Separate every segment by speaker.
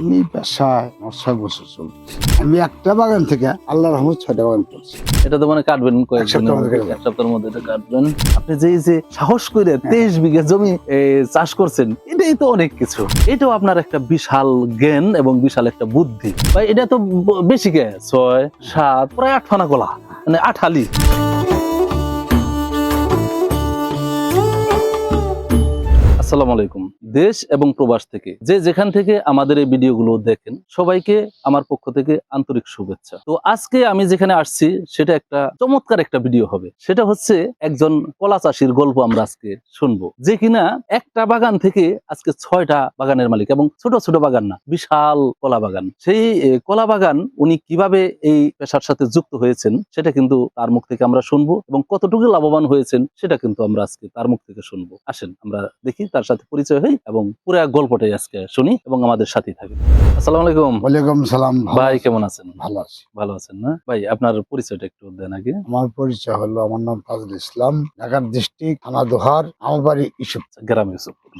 Speaker 1: আমি পেশায় আমার ছয় বছর চলছে। আমি একটা বাগান থেকে আল্লাহ রহমত ছয়টা বাগান করছি।
Speaker 2: এটা তো মানে কাটবেন কয়েক
Speaker 1: সপ্তাহের মধ্যে
Speaker 2: এটা কাটবেন। আপনি যে যে সাহস করে তেইশ বিঘা জমি চাষ করছেন এটাই তো অনেক কিছু। এটাও আপনার একটা বিশাল জ্ঞান এবং বিশাল একটা বুদ্ধি। ভাই এটা তো বেশি কে ছয় সাত প্রায় আট ফানা কলা মানে আঠালি আসসালামু আলাইকুম। দেশ এবং প্রবাস থেকে। যে যেখান থেকে আমাদের এই ভিডিওগুলো দেখেন, সবাইকে আমার পক্ষ থেকে আন্তরিক শুভেচ্ছা। তো আজকে আমি যেখানে আসছি, সেটা একটা চমৎকার একটা ভিডিও হবে। সেটা হচ্ছে একজন কলা চাষির গল্প আমরা আজকে শুনব, যে কিনা একটা বাগান থেকে আজকে ছয়টা বাগানের মালিক এবং ছোট ছোট বাগান না, বিশাল কলা বাগান। সেই কলা বাগান উনি কীভাবে এই পেশার সাথে যুক্ত হয়েছেন, সেটা কিন্তু তার মুখ থেকে আমরা শুনব এবং কতটুকু লাভবান হয়েছেন, সেটা কিন্তু আমরা আজকে তার মুখ থেকে শুনব। আসেন, আমরা দেখি তার সাথে পরিচয় হই। এবং পুরো গল্পটাই আজকে শুনি এবং আমাদের সাথেই থাকি। আসসালামু আলাইকুম।
Speaker 1: ওয়ালাইকুম সালাম।
Speaker 2: ভাই কেমন আছেন?
Speaker 1: ভালো আছি।
Speaker 2: ভালো আছেন না? ভাই আপনার পরিচয়টা একটু দেন আগে।
Speaker 1: আমার পরিচয় হলো আমার নাম ফাজল ইসলাম ঢাকার ডিস্ট্রিক্ট থানা দোহার আমার বাড়ি ইসুপ।
Speaker 2: গ্রাম ইউসুফপুর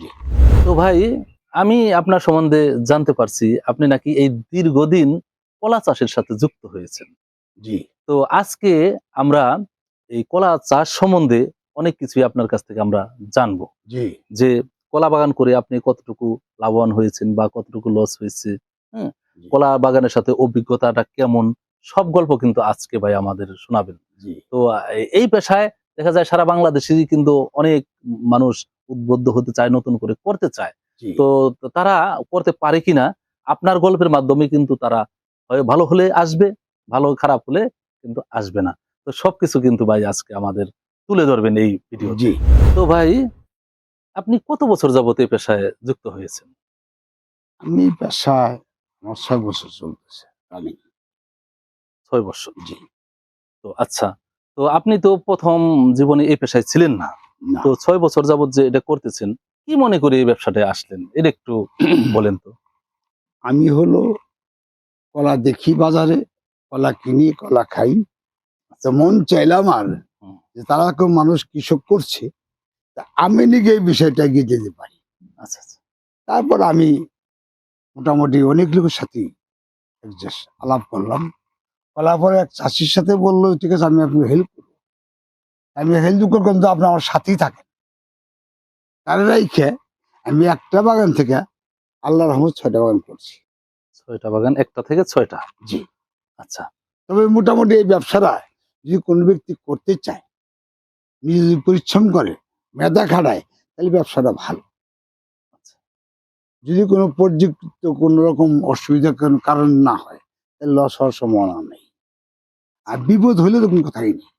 Speaker 2: তো ভাই আমি আপনার সম্বন্ধে জানতে পারছি আপনি নাকি এই দীর্ঘদিন কলা চাষের সাথে যুক্ত হয়েছেন।
Speaker 1: জি।
Speaker 2: তো আজকে আমরা এই কলা চাষ সম্বন্ধে অনেক কিছুই আপনার কাছ থেকে আমরা জানব।
Speaker 1: জি।
Speaker 2: যে কলা বাগান করে আপনি কতটুকু লাভবান হয়েছেন বা কতটুকু লস হয়েছে হ্যাঁ? কলা বাগানের সাথে অভিজ্ঞতাটা কেমন? সব গল্প কিন্তু আজকে ভাই আমাদের শোনাবেন। তো এই পেশায় দেখা যায় সারা বাংলাদেশেরই কিন্তু অনেক মানুষ উদ্বুদ্ধ হতে চায় নতুন করে করতে চায়। তো তারা করতে পারে কিনা আপনার গল্পের মাধ্যমে কিন্তু তারা হয় ভালো হলে আসবে ভালো খারাপ হলে কিন্তু আসবে না। তো সবকিছু কিন্তু ভাই আজকে আমাদের তুলে ধরবেন এই ভিডিও
Speaker 1: জি
Speaker 2: তো ভাই আপনি কত বছর যাবত এই পেশায় যুক্ত হয়েছেন?
Speaker 1: আমি পেশায় আমার ছয় বছর চলতেছে আমি
Speaker 2: ছয় বছর।
Speaker 1: জি।
Speaker 2: তো আচ্ছা তো আপনি তো প্রথম জীবনে এই পেশায় ছিলেন না। তো ছয় বছর যাবত যে এটা করতেছেন কি মনে করে এই ব্যবসাটায় আসলেন? এটা একটু বলেন তো।
Speaker 1: আমি হলো কলা দেখি বাজারে কলা কিনি কলা খাই। তো মন চাইলাম আর যে তারা মানুষ কৃষক করছে আমি নিজে এই বিষয়টা এগিয়ে যেতে পারি।
Speaker 2: আচ্ছা আচ্ছা।
Speaker 1: তারপর আমি মোটামুটি অনেক লোকের সাথে আলাপ করলাম। করার পরে এক চাষির সাথে বলল ঠিক আছে আমি আপনাকে হেল্প করব। আমি হেল্প করব কিন্তু আপনি আমার সাথেই থাকেন। তার রাইখে আমি একটা বাগান থেকে আল্লাহ রহমত ছয়টা বাগান করছি।
Speaker 2: ছয়টা বাগান একটা থেকে ছয়টা?
Speaker 1: জি।
Speaker 2: আচ্ছা।
Speaker 1: তবে মোটামুটি এই ব্যবসাটা যদি কোনো ব্যক্তি করতে চায় নিজে যদি পরিশ্রম করে মেধা খাটায় তাহলে ব্যবসাটা ভালো।
Speaker 2: আচ্ছা।
Speaker 1: যদি কোনো পর্যাপ্ত কোনো রকম অসুবিধা কোনো কারণ না হয় তাহলে লস হওয়ার সম্ভাবনা নেই। আর বিপদ হলে তো কোনো কথাই নেই।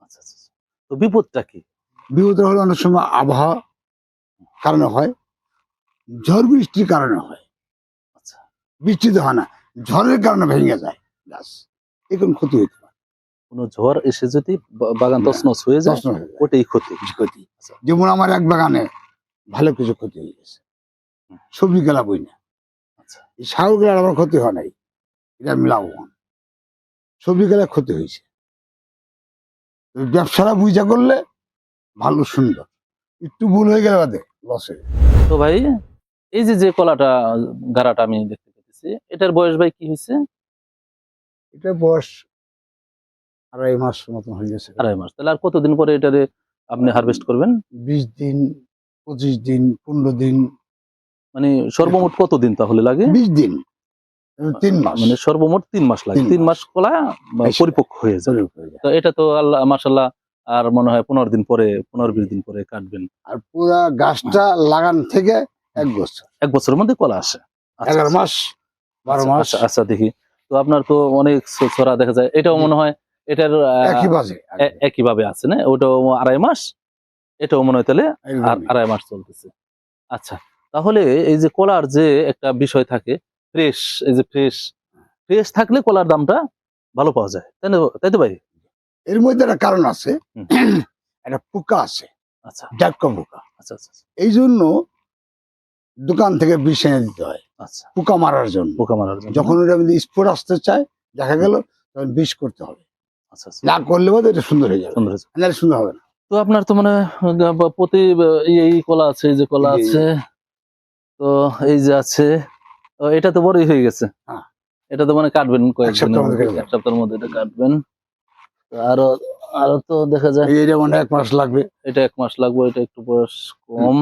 Speaker 2: আচ্ছা আচ্ছা। তো বিপদটা কি?
Speaker 1: বিপদ হলে অনেক সময় আবহাওয়া কারণে হয় ঝড় বৃষ্টির কারণে হয়।
Speaker 2: আচ্ছা।
Speaker 1: বৃষ্টিতে হয় না ঝড়ের কারণে ভেঙে যায় গাছ এখন ক্ষতি হতে পারে
Speaker 2: কোনো ঝড় এসে যদি বাগান তছনছ হয়ে যায়। ওটাই ক্ষতি।
Speaker 1: ক্ষতি। যেমন আমার এক বাগানে ভালো কিছু ক্ষতি হয়ে গেছে। সবজি গেলা বই না।
Speaker 2: আচ্ছা।
Speaker 1: সাগর গেলার আমার ক্ষতি হয় নাই। এটা আমি লাভবান। সবজি গেলা ক্ষতি হয়েছে। ব্যবসাটা বুঝা করলে ভালো সুন্দর। একটু ভুল হয়ে গেলে বাদে লস হয়ে
Speaker 2: তো ভাই এই যে যে কলাটা গাড়াটা আমি দেখতে পেতেছি এটার বয়স ভাই কি হয়েছে?
Speaker 1: এটা বয়স আড়াই মাস মতন হয়ে গেছে।
Speaker 2: আড়াই মাস। তাহলে আর কতদিন পরে এটারে আপনি হারভেস্ট করবেন?
Speaker 1: বিশ দিন পঁচিশ দিন পনেরো দিন।
Speaker 2: মানে সর্বমোট কতদিন তাহলে লাগে?
Speaker 1: বিশ দিন তিন মাস।
Speaker 2: মানে সর্বমোট তিন মাস লাগে।
Speaker 1: তিন
Speaker 2: মাস। কলা পরিপক্ক হয়ে যায়। তো এটা তো আল্লাহ মাসাল্লাহ আর মনে হয় পনেরো দিন পরে পনেরো বিশ দিন পরে কাটবেন।
Speaker 1: আর পুরা গাছটা লাগান থেকে এক বছর।
Speaker 2: এক বছরের মধ্যে কলা আসে। আচ্ছা,
Speaker 1: এগারো
Speaker 2: আচ্ছা,
Speaker 1: মাস বারো
Speaker 2: আচ্ছা,
Speaker 1: মাস।
Speaker 2: আচ্ছা, দেখি। তো আপনার তো অনেক ছড়া দেখা যায়। এটাও মনে হয় এটার একইভাবে আছে না? ওটাও আড়াই মাস। এটাও মনে হয় তাহলে আড়াই মাস। চলতেছে। আচ্ছা তাহলে এই যে কলার যে একটা বিষয় থাকে ফ্রেশ এই যে ফ্রেশ ফ্রেশ থাকলে কলার দামটা ভালো পাওয়া যায় তাই না তাই তো ভাই?
Speaker 1: এর মধ্যে একটা কারণ আছে একটা পোকা আছে
Speaker 2: আচ্ছা।
Speaker 1: ডাক্কা পোকা।
Speaker 2: আচ্ছা আচ্ছা
Speaker 1: এই জন্য দোকান থেকে বিষ এনে দিতে হয়
Speaker 2: আচ্ছা।
Speaker 1: পোকা মারার জন্য।
Speaker 2: পোকা মারার জন্য।
Speaker 1: যখন ওটা স্পোর আসতে চায় দেখা গেল তখন বিষ করতে হবে।
Speaker 2: আচ্ছা আচ্ছা।
Speaker 1: না করলে বোধ এটা সুন্দর হয়ে যাবে।
Speaker 2: সুন্দর হয়েছে।
Speaker 1: নাহলে সুন্দর হবে না।
Speaker 2: তো আপনার তো মানে প্রতি এই কলা আছে এই যে কলা। আছে তো এই যে আছে এটা তো বড়ই হয়ে গেছে।
Speaker 1: হ্যাঁ।
Speaker 2: এটা তো মানে কাটবেন কয়েকদিনের
Speaker 1: সপ্তাহের মধ্যে
Speaker 2: এটা কাটবেন। আরও আরও তো দেখা যায়।
Speaker 1: এই এটা মনে এক মাস লাগবে।
Speaker 2: এটা এক মাস লাগবে এটা একটু বয়স কম।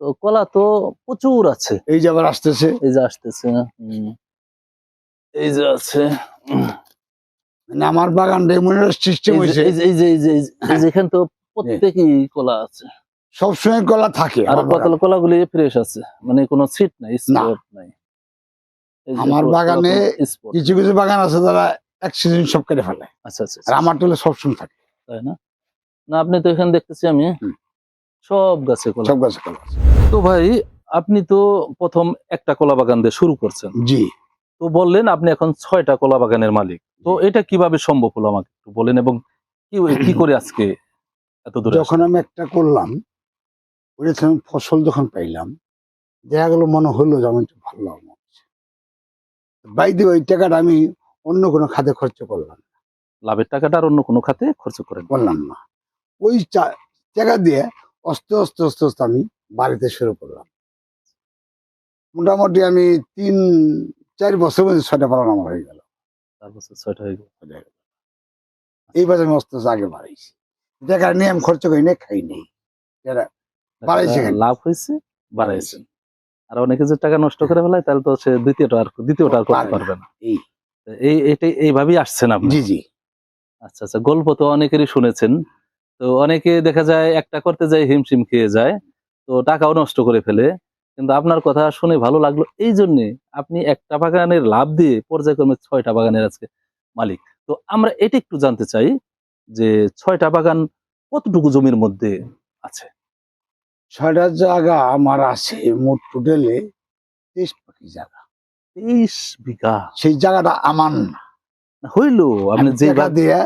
Speaker 2: তো কলা তো প্রচুর আছে।
Speaker 1: এই যে আবার আসতেছে।
Speaker 2: এই যে আসতেছে। এই যে আছে
Speaker 1: মানে আমার বাগানটা এমন সিস্টেম হয়েছে।
Speaker 2: এই যে- এই যে এই যে এই যে- এই যে এখানে তো প্রত্যেকই কলা আছে।
Speaker 1: সবসময় কলা থাকে
Speaker 2: আর
Speaker 1: বাগানে।
Speaker 2: কলাগুলি ফ্রেশ আছে। মানে কোনো সিট নাই স্পট নাই।
Speaker 1: আমার বাগানে কিছু কিছু বাগান আছে তারা এক সিজন সব কেটে ফেলে।
Speaker 2: আচ্ছা আচ্ছা
Speaker 1: আর
Speaker 2: আচ্ছা,
Speaker 1: আমার টলে সবসময় থাকে।
Speaker 2: তাই না? না আপনি তো এখানে দেখতেছি আমি। সব গাছে কলা।
Speaker 1: সব গাছে কলা
Speaker 2: তো ভাই আপনি তো প্রথম একটা কলা বাগান দিয়ে শুরু করছেন।
Speaker 1: জি।
Speaker 2: তো বললেন আপনি এখন ছয়টা কলা বাগানের মালিক। তো এটা কীভাবে সম্ভব হলো আমাকে একটু বলেন এবং কি কি করে আজকে এত দূরে
Speaker 1: যখন আমি একটা করলাম ওটা ফসল যখন পাইলাম দেখা গেল মনে হলো যে আমি একটু ভালো লাভ হচ্ছে। বাইরে ওই টাকাটা আমি অন্য কোনো খাতে খরচ করলাম না।
Speaker 2: লাভের টাকাটা আর অন্য কোনো খাতে খরচ করেন
Speaker 1: করলাম না। ওই টাকা দিয়ে আস্তে আস্তে আস্তে আস্তে আমি বাড়িতে শুরু করলাম। মোটামুটি আমি তিন চার বছর মধ্যে ছয়টা পালন আমার হয়ে গেল।
Speaker 2: চার বছর ছয়টা হয়ে গেল।
Speaker 1: এই বাজার আমি আস্তে আগে বাড়াইছি। টাকা নিয়ে আমি খরচ করি না খাই নেই বাড়াইছে
Speaker 2: লাভ হয়েছে বাড়াইছেন আর অনেকে যে টাকা নষ্ট করে ফেলায় তাহলে তো সে দ্বিতীয়টা আর দ্বিতীয়টা আর করতে পারবে না।
Speaker 1: এই।
Speaker 2: এটাই এইভাবেই আসছেন আপনি?
Speaker 1: জি জি।
Speaker 2: আচ্ছা আচ্ছা গল্প তো অনেকেরই শুনেছেন। তো অনেকে দেখা যায় একটা করতে যায় হিমশিম খেয়ে যায়। তো টাকাও নষ্ট করে ফেলে। কিন্তু আপনার কথা শুনে ভালো লাগল। এই জন্যে আপনি একটা বাগানের লাভ দিয়ে পর্যায়ক্রমে ছয়টা বাগানের আজকে মালিক। তো আমরা এটা একটু জানতে চাই যে ছয়টা বাগান কতটুকু জমির মধ্যে আছে?
Speaker 1: ছয়টা জায়গা আমার আছে মোট টোটালে তেইশ পাখি জায়গা।
Speaker 2: তেইশ বিঘা?
Speaker 1: সেই জায়গাটা আমার না।
Speaker 2: হইল আপনি যে
Speaker 1: টাকা দিয়ে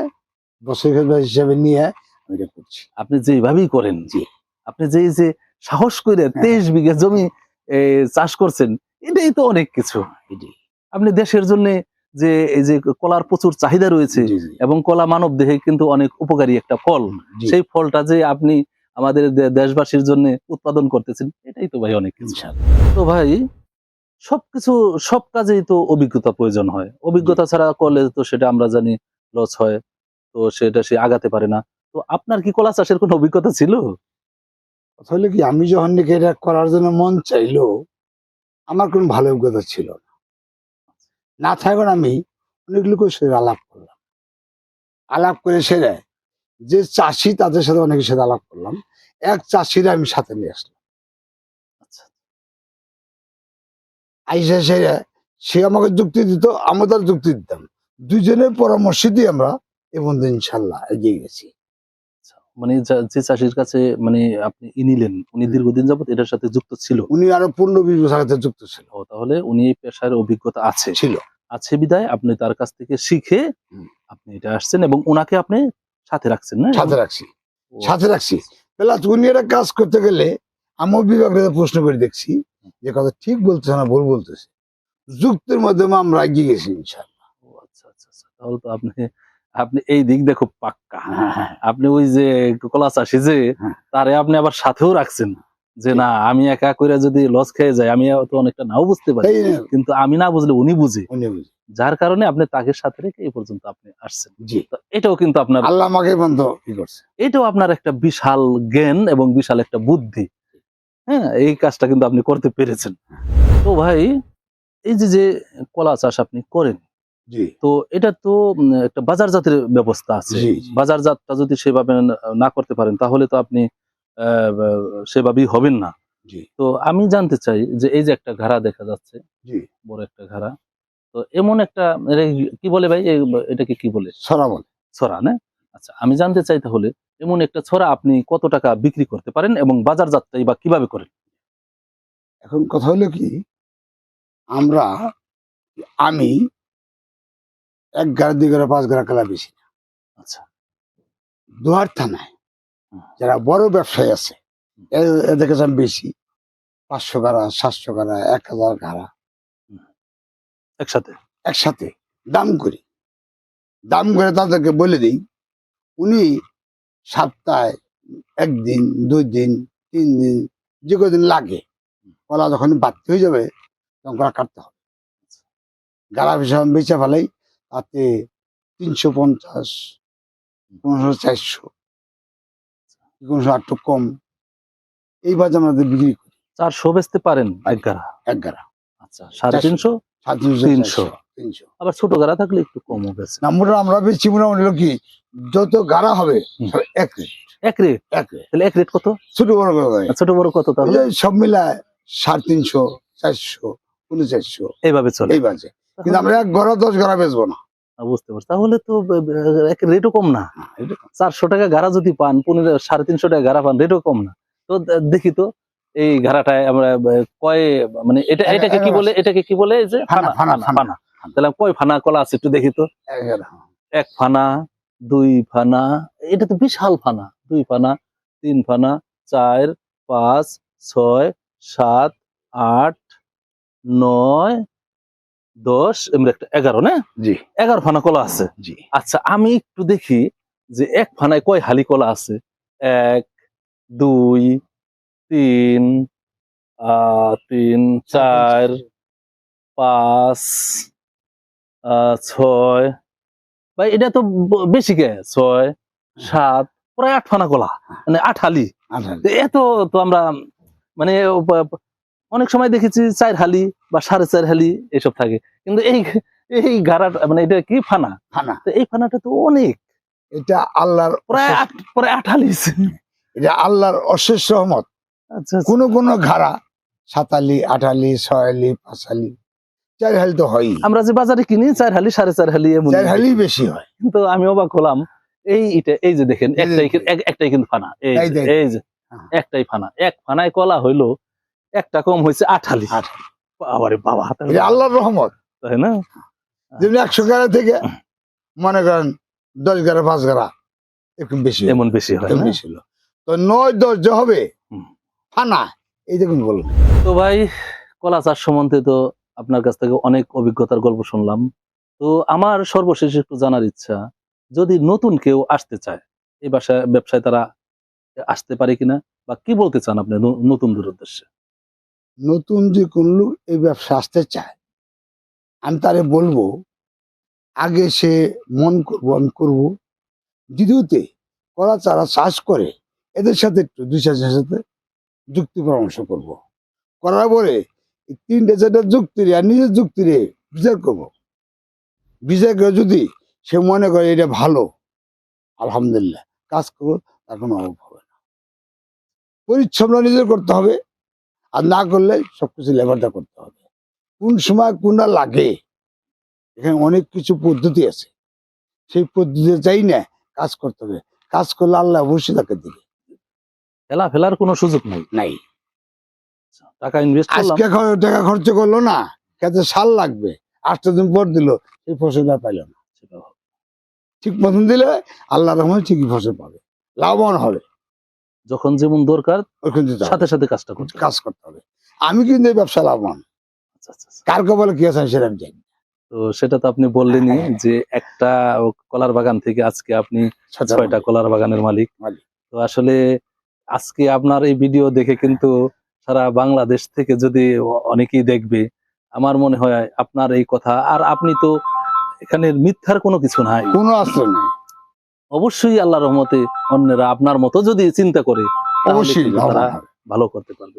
Speaker 1: বছর হিসাবে নিয়ে আমি করছি।
Speaker 2: আপনি যেভাবেই করেন
Speaker 1: জি।
Speaker 2: আপনি যে যে সাহস করে তেইশ বিঘা জমি চাষ করছেন এটাই তো অনেক কিছু। আপনি দেশের জন্য যে এই যে কলার প্রচুর চাহিদা রয়েছে এবং কলা মানব দেহে কিন্তু অনেক উপকারী একটা ফল। সেই ফলটা যে আপনি আমাদের দেশবাসীর জন্য উৎপাদন করতেছেন এটাই তো ভাই অনেক কিছু। তো ভাই সবকিছু সব কাজেই তো অভিজ্ঞতা প্রয়োজন হয়। অভিজ্ঞতা ছাড়া করলে তো সেটা আমরা জানি লস হয় তো সেটা সে আগাতে পারে না। তো আপনার কি কলা চাষের কোনো অভিজ্ঞতা ছিল?
Speaker 1: কথা হলো কি আমি যখন নাকি এটা করার জন্য মন চাইলো আমার কোনো ভালো অভিজ্ঞতা ছিল না। না থাকবেন আমি অনেক লোকের সাথে আলাপ করলাম। আলাপ করে সেরে যে চাষি তাদের সাথে অনেকের সাথে আলাপ করলাম এক চাষিরা আমি সাথে নিয়ে আসলাম।
Speaker 2: আচ্ছা।
Speaker 1: আইসা সেরে সে আমাকে যুক্তি দিত আমি তার যুক্তি দিতাম। দুজনের পরামর্শ দিয়ে আমরা এ বন্ধু ইনশাল্লাহ এগিয়ে গেছি।
Speaker 2: মানে যে চাষির কাছে মানে আপনি ই নিলেন উনি দীর্ঘদিন যাবত এটার সাথে যুক্ত ছিল।
Speaker 1: উনি আরও পনেরো বিশ বছর আগে যুক্ত ছিল।
Speaker 2: ও, তাহলে উনি এই পেশার অভিজ্ঞতা আছে।
Speaker 1: ছিল।
Speaker 2: আছে বিদায় আপনি তার কাছ থেকে শিখে আপনি এটা আসছেন এবং ওনাকে আপনি সাথে রাখছেন না?
Speaker 1: সাথে রাখছি। সাথে রাখছি। প্লাস উনি একটা কাজ করতে গেলে আমার বিভাগের প্রশ্ন করে দেখছি যে কথা ঠিক বলতেছে না ভুল বলতেছে। যুক্তির মাধ্যমে আমরা এগিয়ে গেছি ইনশাল্লাহ
Speaker 2: ও, আচ্ছা আচ্ছা আচ্ছা। তাহলে তো আপনি আপনি এই দিক দিয়ে খুব পাক্কা। আপনি ওই যে কলা চাষি যে। তারে আপনি আবার সাথেও রাখছেন। যে না আমি একা করে যদি লস খেয়ে যাই আমি তো অনেকটা নাও বুঝতে পারি। কিন্তু আমি না বুঝলে উনি বুঝে।
Speaker 1: উনি বুঝি।
Speaker 2: যার কারণে আপনি তাকে সাথে রেখে এই পর্যন্ত আপনি আসছেন। এটাও কিন্তু আপনার
Speaker 1: আল্লাহ আমাকে বন্ধ কি করছে।
Speaker 2: এটাও আপনার একটা বিশাল জ্ঞান এবং বিশাল একটা বুদ্ধি। হ্যাঁ এই কাজটা কিন্তু আপনি করতে পেরেছেন। তো ভাই এই যে যে কলা চাষ আপনি করেন তো এটা তো একটা বাজারজাতের ব্যবস্থা আছে। বাজারজাতটা যদি সেভাবে না- করতে পারেন তাহলে তো আপনি সেভাবেই হবেন না।
Speaker 1: জি।
Speaker 2: তো আমি জানতে চাই যে এই যে একটা ঘাড়া দেখা যাচ্ছে
Speaker 1: জি।
Speaker 2: বড় একটা ঘাড়া তো এমন একটা কি বলে ভাই? এটাকে কি বলে?
Speaker 1: সরা বলে।
Speaker 2: ছড়া না? আচ্ছা আমি জানতে চাই তাহলে এমন একটা ছড়া আপনি কত টাকা বিক্রি করতে পারেন এবং বাজারজাতটাই বা কীভাবে করেন?
Speaker 1: এখন কথা হলো কি আমরা আমি এক গাড়ি দুই গাড়ি পাঁচ গাড়ি কালা বেশি না।
Speaker 2: আচ্ছা।
Speaker 1: দুহার থানায় যারা বড় ব্যবসায়ী আছে এদের কাছে আমি বেশি পাঁচশো গাড়া সাতশো গাড়া এক হাজার গাড়া।
Speaker 2: একসাথে?
Speaker 1: একসাথে দাম করি। দাম করে তাদেরকে বলে দিই উনি সপ্তাহে একদিন দুই দিন তিন দিন যে কদিন লাগে। কলা যখন বাড়তি হয়ে যাবে তখন গাড়া কাটতে হবে। গাড়া বিষয় বেচে ফেলাই তাতে তিনশো পঞ্চাশ পনেরোশো চারশো। কোনশো আটটু কম। এই বাজে আমাদের বিক্রি করি।
Speaker 2: চারশো বেচতে পারেন এক গাড়া?
Speaker 1: এক গাড়া।
Speaker 2: আচ্ছা সাড়ে তিনশো?
Speaker 1: তিনশো
Speaker 2: তিনশো। আবার ছোট গাড়া থাকলে একটু কমও বেচে।
Speaker 1: নাম্বারটা আমরা বেশি মোটামুটি কি যত গাড়া হবে এক রেট।
Speaker 2: এক রেট?
Speaker 1: এক রেট।
Speaker 2: তাহলে এক রেট কত?
Speaker 1: ছোট বড়
Speaker 2: আর ছোট বড় কত তাহলে?
Speaker 1: সব মিলায় সাড়ে তিনশো চারশো পনেরো চারশো।
Speaker 2: এইভাবে চলে।
Speaker 1: এই বাজে। কিন্তু আমরা এক ঘরে দশ ঘরা বেচবো না।
Speaker 2: বুঝতে পারছি। তাহলে তো রেটও কম না। চারশো টাকা গাড়া যদি পান পনেরো সাড়ে তিনশো টাকা গাড়া পান রেটও কম না। তো দেখি তো এই গাড়াটায় আমরা কয় মানে এটা এটাকে কি বলে এটাকে কি বলে যে
Speaker 1: ফানা
Speaker 2: তাহলে কয় ফানা কলা আছে একটু দেখি তো।
Speaker 1: এক
Speaker 2: ফানা দুই ফানা এটা তো বিশাল ফানা। দুই ফানা তিন ফানা চার পাঁচ ছয় সাত আট নয় দশ এমনি একটা এগারো না?
Speaker 1: জি।
Speaker 2: এগারো ফানা কলা আছে।
Speaker 1: জি।
Speaker 2: আচ্ছা আমি একটু দেখি যে এক ফানায় কয় হালি কলা আছে? এক দুই তিন আহ, তিন চার পাঁচ আহ, ছয় ভাই এটা তো বেশি কে? ছয় সাত প্রায় আট ফানা কলা মানে আট হালি। এত তো আমরা মানে অনেক সময় দেখেছি চার হালি বা সাড়ে চার হালি এসব থাকে। কিন্তু এই এই গাড়াটা মানে এটা কি ফানা?
Speaker 1: ফানা।
Speaker 2: তো এই ফানাটা তো অনেক।
Speaker 1: এটা আল্লাহর
Speaker 2: প্রায় প্রায় হালি
Speaker 1: এটা আল্লাহর অশেষ সহমত। কোন কোন ঘাড়া সাতালি আঠালি ছয়ালি পাঁচালি চার হালি তো হয়
Speaker 2: আমরা যে বাজারে কিনি চার হালি সাড়ে চার হালি
Speaker 1: চার হালি বেশি হয়।
Speaker 2: কিন্তু আমি অবাক হলাম এই এটা এই যে দেখেন একটাই একটাই কিন্তু ফানা। যে। এই যে
Speaker 1: হ্যাঁ।
Speaker 2: একটাই ফানা। এক ফানায় কলা হইল একটা কম হয়েছে আট। হালি বাবারে বাবা
Speaker 1: আল্লাহর রহমত।
Speaker 2: তাই না?
Speaker 1: যেমনি একশো গাড়া থেকে মনে করেন দশ গাড়া পাঁচ গাড়া একটু বেশি
Speaker 2: এমন বেশি হয়
Speaker 1: বেশি হলো তো নয় দশ যে হবে। ফানা এই দেখুন বলুন
Speaker 2: তো ভাই কলা চাষ সম্বন্ধে তো আপনার কাছ থেকে অনেক অভিজ্ঞতার গল্প শুনলাম। তো আমার সর্বশেষ একটু জানার ইচ্ছা যদি নতুন কেউ আসতে চায় এই বাসায় ব্যবসায় তারা আসতে পারে কিনা? বা কি বলতে চান আপনি নতুনদের উদ্দেশ্যে?
Speaker 1: নতুন যে কোন লোক এই ব্যবসা আসতে চায়। আমি তারে বলব, আগে সে মন করব আমি করব। দ্বিতীয়তে, কলা চারা চাষ করে এদের সাথে একটু দুই চাষের সাথে যুক্তি পরামর্শ করব। করার পরে তিনটে চারটা যুক্তি রে আর নিজের যুক্তি রে বিচার করব। বিচার করে যদি সে মনে করে এটা ভালো, আলহামদুলিল্লাহ, কাজ করব তার কোনো অভাব হবে না। পরিচ্ছন্ন নিজের করতে হবে। আর না করলে সবকিছু লেবারটা করতে হবে। কোন সময় কোনটা লাগে এখানে অনেক কিছু পদ্ধতি আছে। সেই পদ্ধতি চাই না কাজ করতে হবে। কাজ করলে আল্লাহ অবশ্যই তাকে দিবে।
Speaker 2: ফেলা ফেলার কোনো সুযোগ নেই।
Speaker 1: নাই।
Speaker 2: টাকা ইনভেস্ট
Speaker 1: আজকে টাকা খরচ করল না খেতে সাল লাগবে। আটটা দিন পর দিল সেই ফসল আর পাইল না। ঠিক মতন দিলে আল্লাহ রহমান ঠিকই ফসল পাবে। লাভবান হবে।
Speaker 2: যখন যেমন দরকার সাথে সাথে কাজটা করতে
Speaker 1: কাজ করতে হবে। আমি কিন্তু এই ব্যবসা লাভবান।
Speaker 2: আচ্ছা, আচ্ছা, আচ্ছা।
Speaker 1: কার কপালে কি আছে সেটা আমি জানি
Speaker 2: তো সেটা তো আপনি বললেনই
Speaker 1: হ্যাঁ।
Speaker 2: যে একটা কলার বাগান থেকে আজকে আপনি ছয়টা কলার বাগানের মালিক।
Speaker 1: মালিক।
Speaker 2: তো আসলে আজকে আপনার এই ভিডিও দেখে কিন্তু সারা বাংলাদেশ থেকে যদি অনেকেই দেখবে আমার মনে হয় আপনার এই কথা। আর আপনি তো এখানে মিথ্যার কোনো কিছু নাই।
Speaker 1: কোনো আশ্রয় নেই।
Speaker 2: অবশ্যই আল্লাহ রহমতে অন্যরা আপনার মতো যদি চিন্তা করে
Speaker 1: অবশ্যই
Speaker 2: তারা ভালো করতে পারবে।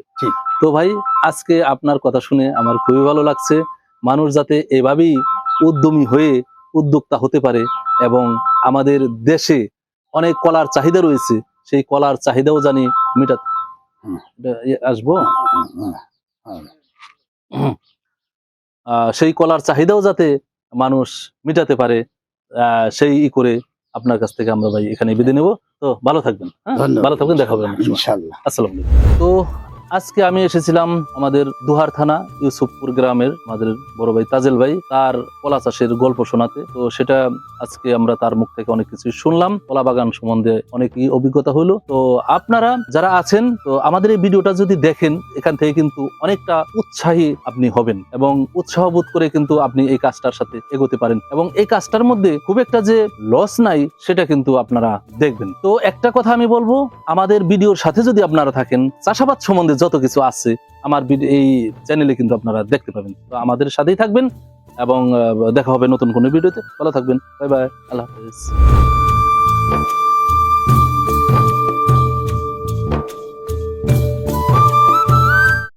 Speaker 2: তো ভাই আজকে আপনার কথা শুনে আমার খুবই ভালো লাগছে। মানুষ যাতে এভাবেই উদ্যমী হয়ে উদ্যোক্তা হতে পারে এবং আমাদের দেশে অনেক কলার চাহিদা রয়েছে সেই কলার চাহিদাও জানি মেটা
Speaker 1: হুম।
Speaker 2: আসব। আহ, সেই কলার চাহিদাও যাতে মানুষ মেটাতে পারে আহ, সেই ই করে আপনার কাছ থেকে আমরা ভাই এখানে বিদায় নেব। তো ভালো থাকবেন হ্যাঁ? ভালো থাকবেন দেখা হবে আসসালামু তো আজকে আমি এসেছিলাম আমাদের দুহার থানা, ইউসুফপুর গ্রামের আমাদের বড় ভাই তাজেল ভাই। তার কলা চাষের গল্প শোনাতে। তো সেটা আজকে আমরা তার মুখ থেকে অনেক কিছু শুনলাম। কলা বাগান সম্বন্ধে অনেকই অভিজ্ঞতা হলো। তো আপনারা যারা আছেন, তো আমাদের এই ভিডিওটা যদি দেখেন, এখান থেকে কিন্তু অনেকটা উৎসাহী আপনি হবেন এবং উৎসাহ বোধ করে কিন্তু আপনি এই কাজটার সাথে এগোতে পারেন এবং এই কাজটার মধ্যে খুব একটা যে লস নাই, সেটা কিন্তু আপনারা দেখবেন। তো একটা কথা আমি বলব, আমাদের ভিডিওর সাথে যদি আপনারা থাকেন, চাষাবাদ সম্বন্ধে যত কিছু আছে আমার এই চ্যানেলে কিন্তু আপনারা দেখতে পাবেন। তো আমাদের সাথেই থাকবেন এবং দেখা হবে নতুন কোনো ভিডিওতে। ভালো থাকবেন। Bye bye. আল্লাহ হাফেজ।